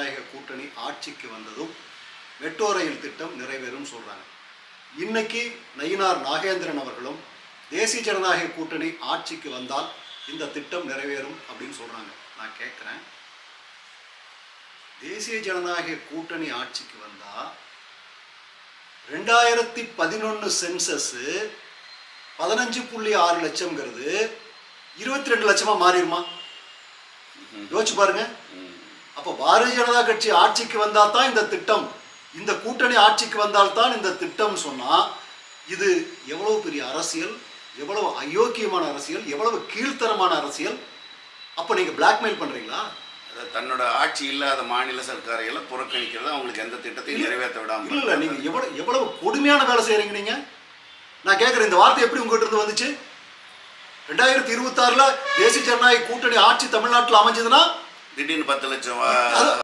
ஜனநாயக கூட்டணி ஆட்சிக்கு வந்ததும் மெட்ரோ ரயில் திட்டம் நிறைவேறும் சொல்றாங்க. இன்னைக்கு நயினார் நாகேந்திரன் அவர்களும் தேசிய ஜனநாயக கூட்டணி ஆட்சிக்கு வந்தால் இந்த திட்டம் நிறைவேறும் அப்படின்னு சொல்றாங்க. நான் கேட்குறேன் தேசிய ஜனநாயக கூட்டணி ஆட்சிக்கு வந்தால் ரெண்டாயிரத்தி பதினொன்று சென்சஸ் பதினஞ்சு புள்ளி ஆறு லட்சம்ங்கிறது இருபத்தி ரெண்டு லட்சமா மாறிடுமா? யோசிச்சு பாருங்க. அப்போ பாரதிய ஜனதா கட்சி ஆட்சிக்கு வந்தா தான் இந்த திட்டம். இந்த கூட்டணி ஆட்சிக்கு வந்தால்தான் இந்த திட்டம் சொன்னா இது எவ்வளவு பெரிய அரசியல் எவ்வளவு அயோக்கியமான அரசியல் எவ்வளவு கீழ்த்தரமான அரசியல்? அப்போ நீங்க பிளாக்மெயில் பண்றீங்களா? அது தன்னோட ஆட்சி இல்லாத மாநில சர்க்காரையெல்லாம் புறக்கணிக்கிறது அவங்களுக்கு எந்த திட்டத்தையும் நிறைவேற்ற விடாம இல்ல நீங்க எவ்வளவு எவ்வளவு கொடுமையான வேலை செய்றீங்க நீங்க? நான் கேட்குறேன் இந்த வார்த்தை எப்படி உங்ககிட்ட இருந்து வந்துச்சு? ரெண்டாயிரத்தி இருபத்தாறுல தேசிய ஜனநாயக கூட்டணி ஆட்சி தமிழ்நாட்டில் அமைஞ்சதுன்னா திடீர்னு பத்து லட்சம் அது-